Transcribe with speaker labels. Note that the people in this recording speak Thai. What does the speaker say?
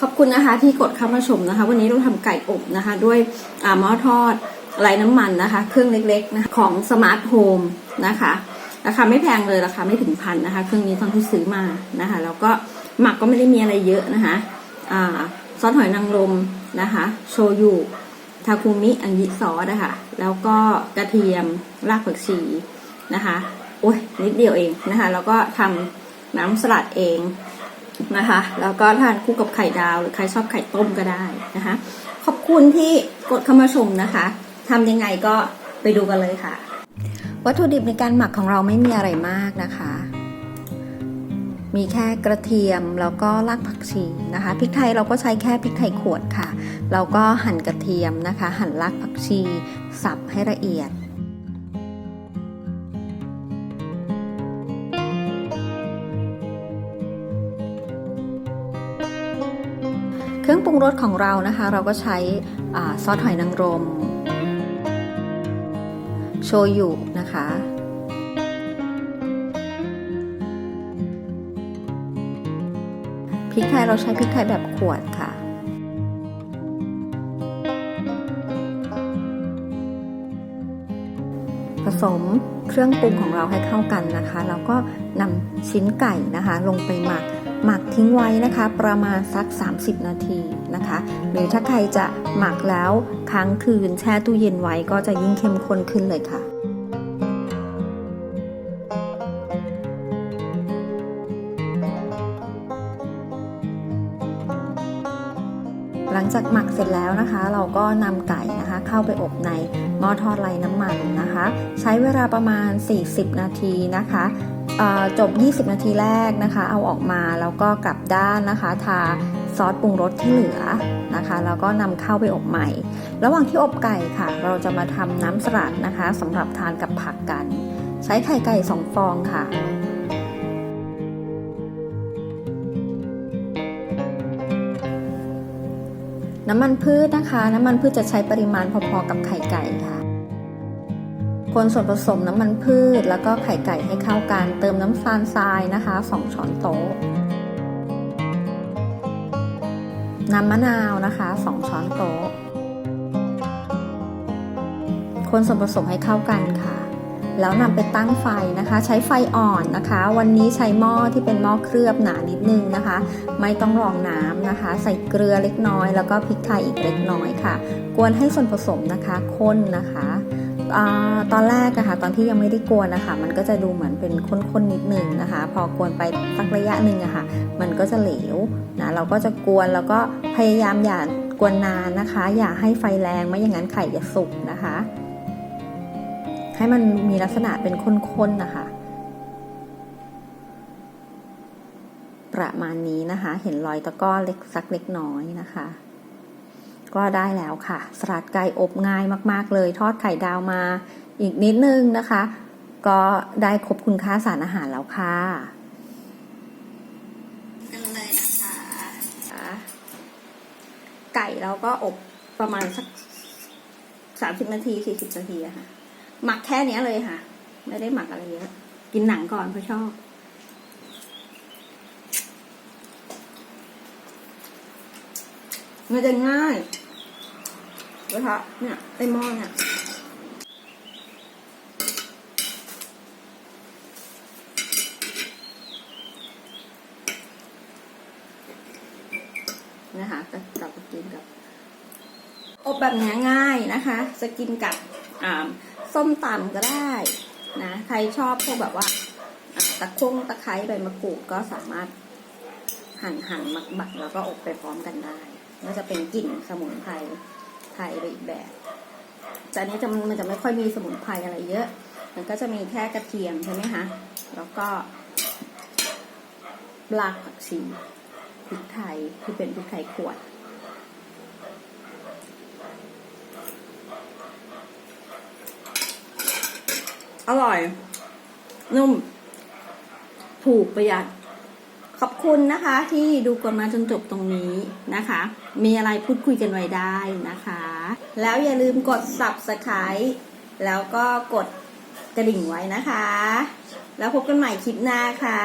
Speaker 1: ขอบคุณนะคะที่กดเข้ามาชมนะคะ วันนี้เราทำไก่อบนะคะ ด้วยหม้อทอดไร้น้ำมันนะคะ เครื่องเล็กๆนะคะของสมาร์ทโฮมนะคะราคาไม่แพงเลยราคาไม่ถึงพันนะคะ เครื่องนี้ตอนที่ซื้อมานะคะ แล้วก็หมักก็ไม่ได้มีอะไรเยอะนะคะอ่าซอสหอยนางรมนะคะ โชยุทาคุมิอันยิซอสนะคะแล้วก็กระเทียมรากผักชีนะคะโอ้ยนิดเดียวเองนะคะ แล้วก็ทำน้ำสลัดเอง นะคะ แล้วก็ทานคู่กับไข่ดาวหรือใครชอบไข่ต้มก็ได้นะคะ ขอบคุณที่กดเข้ามาชมนะคะทำยังไงก็ไปดูกันเลยค่ะ วัตถุดิบในการหมักของเราไม่มีอะไรมากนะคะ มีแค่กระเทียมแล้วก็รากผักชีนะคะพริกไทยเราก็ใช้แค่พริกไทยขวดค่ะเราก็หั่นกระเทียมนะคะ หั่นรากผักชี สับให้ละเอียด เครื่องปรุงรสของเรานะคะ เราก็ใช้ซอสหอยนางรม โชยุนะคะ พริกไทยเราใช้พริกไทยแบบขวดค่ะผสมเครื่องปรุงของเราให้เข้ากันนะคะ แล้วก็นำชิ้นไก่นะคะ ลงไปหมัก หมักทิ้งไว้นะคะ ประมาณสัก 30 นาทีนะคะ หรือถ้าใครจะหมักแล้วค้างคืนแช่ตู้เย็นไว้ก็จะยิ่งเข้มข้นขึ้นเลยค่ะหลังจากหมักเสร็จแล้วนะคะ เราก็นำไก่นะคะ เข้าไปอบในหม้อทอดไร้น้ำมันนะคะ ใช้เวลาประมาณ 40 นาทีนะคะ จบ 20 นาทีแรกนะคะ เอาออกมาแล้วก็กลับด้านนะคะ ทาซอสปรุงรสที่เหลือนะคะ แล้วก็นำเข้าไปอบใหม่ ระหว่างที่อบไก่ค่ะ เราจะมาทำน้ำสลัดนะคะสำหรับทานกับผักกัน ใช้ไข่ไก่ 2 ฟองค่ะน้ำมันพืชนะคะ น้ำมันพืชจะใช้ปริมาณพอๆกับไข่ไก่ค่ะ คนส่วนผสมน้ำมันพืช แล้วก็ไข่ไก่ให้เข้ากัน เติมน้ำตาลทรายนะคะ 2 ช้อนโต๊ะน้ำมะนาวนะคะ 2 ช้อนโต๊ะ คนส่วนผสมให้เข้ากันค่ะ แล้วนำไปตั้งไฟนะคะ ใช้ไฟอ่อนนะคะ วันนี้ใช้หม้อที่เป็นหม้อเคลือบหนานิดนึงนะคะ ไม่ต้องรองน้ำนะคะ ใส่เกลือเล็กน้อย แล้วก็พริกไทยอีกเล็กน้อยค่ะ กวนให้ส่วนผสมนะคะข้นนะคะ อตอนแรกนะคะตอนที่ยังไม่ได้กวนนะคะมันก็จะดูเหมือนเป็นข้นๆนิดนึงนะคะ พอกวนไปสักระยะหนึ่งอะคะ่ะ มันก็จะเหลวนะเราก็จะกวนแล้วก็พยายามอย่ากวนนานนะคะ อย่าให้ไฟแรงไม่อย่างนั้นไข่จะสุกนะคะ ให้มันมีลักษณะเป็นข้นๆนะคะ ประมาณนี้นะคะ เห็นรอยตะก้อนเล็กสักเล็กน้อยนะคะ ก็ได้แล้วค่ะ สลัดไก่อบง่ายมาก ๆ เลย ทอดไข่ดาวมาอีกนิดนึงนะคะ ก็ได้ครบคุณค่าสารอาหารแล้วค่ะกันเลยนะคะไก่เราก็อบประมาณสักสามสิบนาทีสี่สิบนาทีอะค่ะ หมักแค่เนี้ยเลยค่ะ ไม่ได้หมักอะไรเยอะ กินหนังก่อนเพราะชอบมันจะง่าย กระทะเนี่ยไอหม้อเนี่ยนะคะจะกลับกินกับ อบแบบนี้ง่ายนะคะ จะกินกับอ่าส้มตำก็ได้นะใครชอบพวกแบบว่าตะคงตะไคร้ใบมะกรูดก็สามารถหั่นหั่นหมักบักแล้วก็อบไปพร้อมกันได้ก็จะเป็นกลิ่นสมุนไพร ไทยไปอีกแบบแต่อันนี้จะมันจะไม่ค่อยมีสมุนไพรอะไรเยอะ มันก็จะมีแค่กระเทียมใช่ไหมคะ แล้วก็รากผักชีพริกไทยที่เป็นพริกไทยขวดอร่อย นุ่ม ถูกประหยัด ขอบคุณนะคะ ที่ดูกันมาจนจบตรงนี้นะคะ มีอะไรพูดคุยกันไว้ได้นะคะ แล้วอย่าลืมกด subscribe แล้วก็กดกระดิ่งไว้นะคะ แล้วพบกันใหม่คลิปหน้าค่ะ